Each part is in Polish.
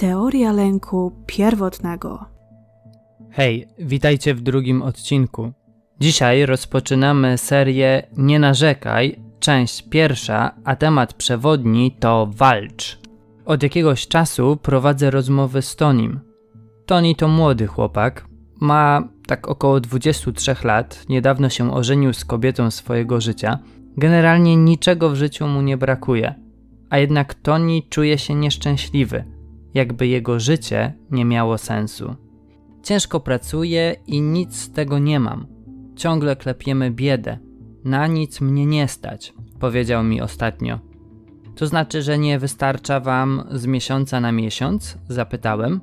Teoria lęku pierwotnego. Hej, witajcie w drugim odcinku. Dzisiaj rozpoczynamy serię Nie narzekaj, część pierwsza, a temat przewodni to walcz. Od jakiegoś czasu prowadzę rozmowy z Tonim. Toni to młody chłopak, ma tak około 23 lat, niedawno się ożenił z kobietą swojego życia. Generalnie niczego w życiu mu nie brakuje, a jednak Toni czuje się nieszczęśliwy, jakby jego życie nie miało sensu. Ciężko pracuję i nic z tego nie mam. Ciągle klepiemy biedę. Na nic mnie nie stać, powiedział mi ostatnio. To znaczy, że nie wystarcza wam z miesiąca na miesiąc? Zapytałem.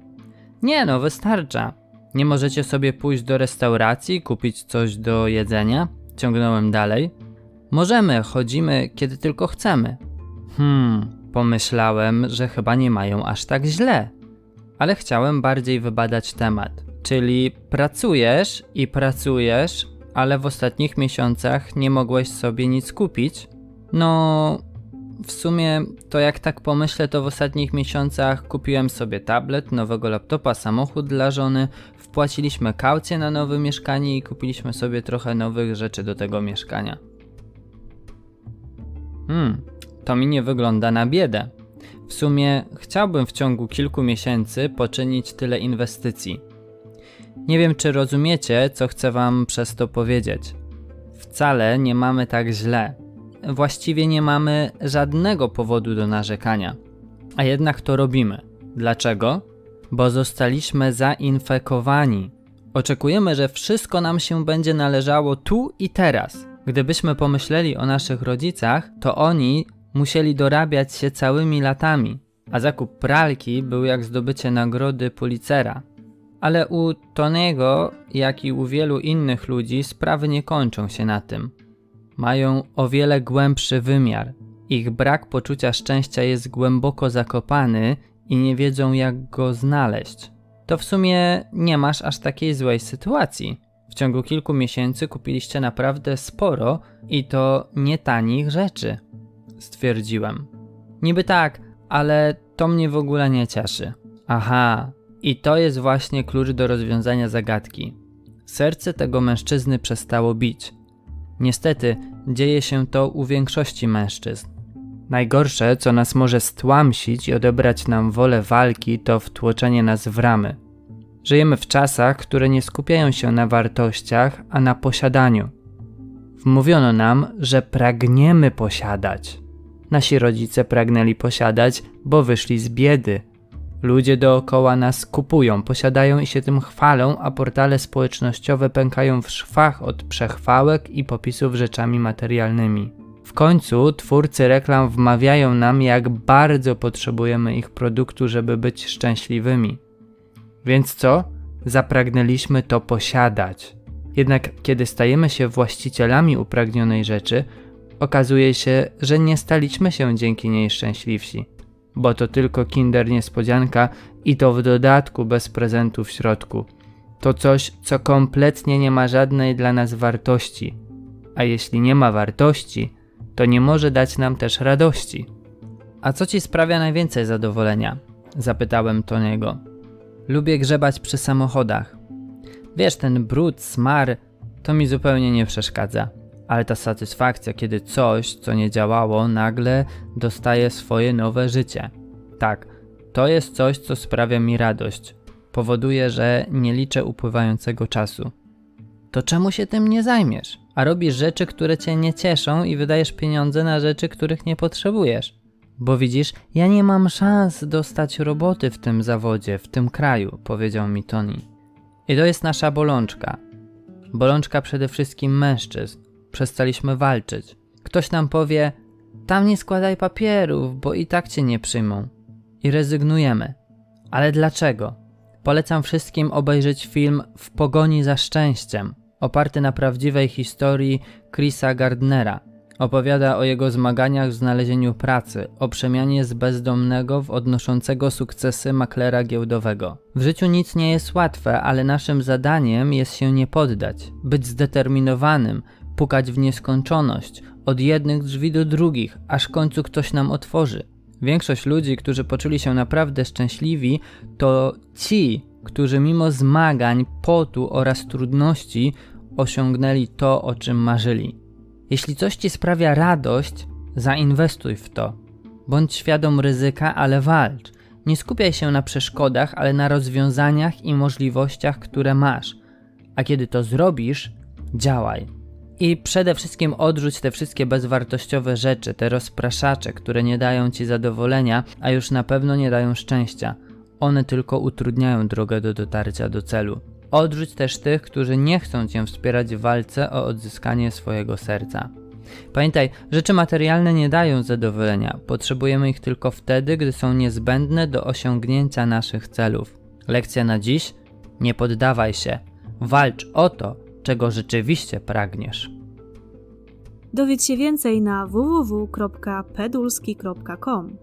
Nie no, wystarcza. Nie możecie sobie pójść do restauracji, kupić coś do jedzenia? Ciągnąłem dalej. Możemy, chodzimy kiedy tylko chcemy. Hmm, pomyślałem, że chyba nie mają aż tak źle. Ale chciałem bardziej wybadać temat. Czyli pracujesz i pracujesz, ale w ostatnich miesiącach nie mogłeś sobie nic kupić? No, w sumie to jak tak pomyślę, to w ostatnich miesiącach kupiłem sobie tablet, nowego laptopa, samochód dla żony, wpłaciliśmy kaucję na nowe mieszkanie i kupiliśmy sobie trochę nowych rzeczy do tego mieszkania. Hmm, to mi nie wygląda na biedę. W sumie chciałbym w ciągu kilku miesięcy poczynić tyle inwestycji. Nie wiem, czy rozumiecie, co chcę Wam przez to powiedzieć. Wcale nie mamy tak źle. Właściwie nie mamy żadnego powodu do narzekania. A jednak to robimy. Dlaczego? Bo zostaliśmy zainfekowani. Oczekujemy, że wszystko nam się będzie należało tu i teraz. Gdybyśmy pomyśleli o naszych rodzicach, to oni musieli dorabiać się całymi latami, a zakup pralki był jak zdobycie nagrody Pulitzera. Ale u Tony'ego, jak i u wielu innych ludzi, sprawy nie kończą się na tym. Mają o wiele głębszy wymiar. Ich brak poczucia szczęścia jest głęboko zakopany i nie wiedzą, jak go znaleźć. To w sumie nie masz aż takiej złej sytuacji. W ciągu kilku miesięcy kupiliście naprawdę sporo i to nie tanich rzeczy, stwierdziłem. Niby tak, ale to mnie w ogóle nie cieszy. Aha, i to jest właśnie klucz do rozwiązania zagadki. Serce tego mężczyzny przestało bić. Niestety, dzieje się to u większości mężczyzn. Najgorsze, co nas może stłamsić i odebrać nam wolę walki, to wtłoczenie nas w ramy. Żyjemy w czasach, które nie skupiają się na wartościach, a na posiadaniu. Wmówiono nam, że pragniemy posiadać. Nasi rodzice pragnęli posiadać, bo wyszli z biedy. Ludzie dookoła nas kupują, posiadają i się tym chwalą, a portale społecznościowe pękają w szwach od przechwałek i popisów rzeczami materialnymi. W końcu twórcy reklam wmawiają nam, jak bardzo potrzebujemy ich produktu, żeby być szczęśliwymi. Więc co? Zapragnęliśmy to posiadać. Jednak kiedy stajemy się właścicielami upragnionej rzeczy, okazuje się, że nie staliśmy się dzięki niej szczęśliwsi, bo to tylko kinder niespodzianka i to w dodatku bez prezentu w środku. To coś, co kompletnie nie ma żadnej dla nas wartości. A jeśli nie ma wartości, to nie może dać nam też radości. A co ci sprawia najwięcej zadowolenia? Zapytałem Toniego. Lubię grzebać przy samochodach. Wiesz, ten brud, smar, to mi zupełnie nie przeszkadza. Ale ta satysfakcja, kiedy coś, co nie działało, nagle dostaje swoje nowe życie. Tak, to jest coś, co sprawia mi radość. Powoduje, że nie liczę upływającego czasu. To czemu się tym nie zajmiesz? A robisz rzeczy, które cię nie cieszą i wydajesz pieniądze na rzeczy, których nie potrzebujesz. Bo widzisz, ja nie mam szans dostać roboty w tym zawodzie, w tym kraju, powiedział mi Tony. I to jest nasza bolączka. Bolączka przede wszystkim mężczyzn. Przestaliśmy walczyć. Ktoś nam powie: Tam nie składaj papierów, bo i tak cię nie przyjmą. I rezygnujemy. Ale dlaczego? Polecam wszystkim obejrzeć film W pogoni za szczęściem, oparty na prawdziwej historii Chrisa Gardnera. Opowiada o jego zmaganiach w znalezieniu pracy, o przemianie z bezdomnego w odnoszącego sukcesy maklera giełdowego. W życiu nic nie jest łatwe, ale naszym zadaniem jest się nie poddać, być zdeterminowanym, pukać w nieskończoność, od jednych drzwi do drugich, aż w końcu ktoś nam otworzy. Większość ludzi, którzy poczuli się naprawdę szczęśliwi, to ci, którzy mimo zmagań, potu oraz trudności osiągnęli to, o czym marzyli. Jeśli coś ci sprawia radość, zainwestuj w to. Bądź świadom ryzyka, ale walcz. Nie skupiaj się na przeszkodach, ale na rozwiązaniach i możliwościach, które masz. A kiedy to zrobisz, działaj. I przede wszystkim odrzuć te wszystkie bezwartościowe rzeczy, te rozpraszacze, które nie dają ci zadowolenia, a już na pewno nie dają szczęścia. One tylko utrudniają drogę do dotarcia do celu. Odrzuć też tych, którzy nie chcą cię wspierać w walce o odzyskanie swojego serca. Pamiętaj, rzeczy materialne nie dają zadowolenia, potrzebujemy ich tylko wtedy, gdy są niezbędne do osiągnięcia naszych celów. Lekcja na dziś: nie poddawaj się, walcz o to, czego rzeczywiście pragniesz. Dowiedz się więcej na www.pedulski.com.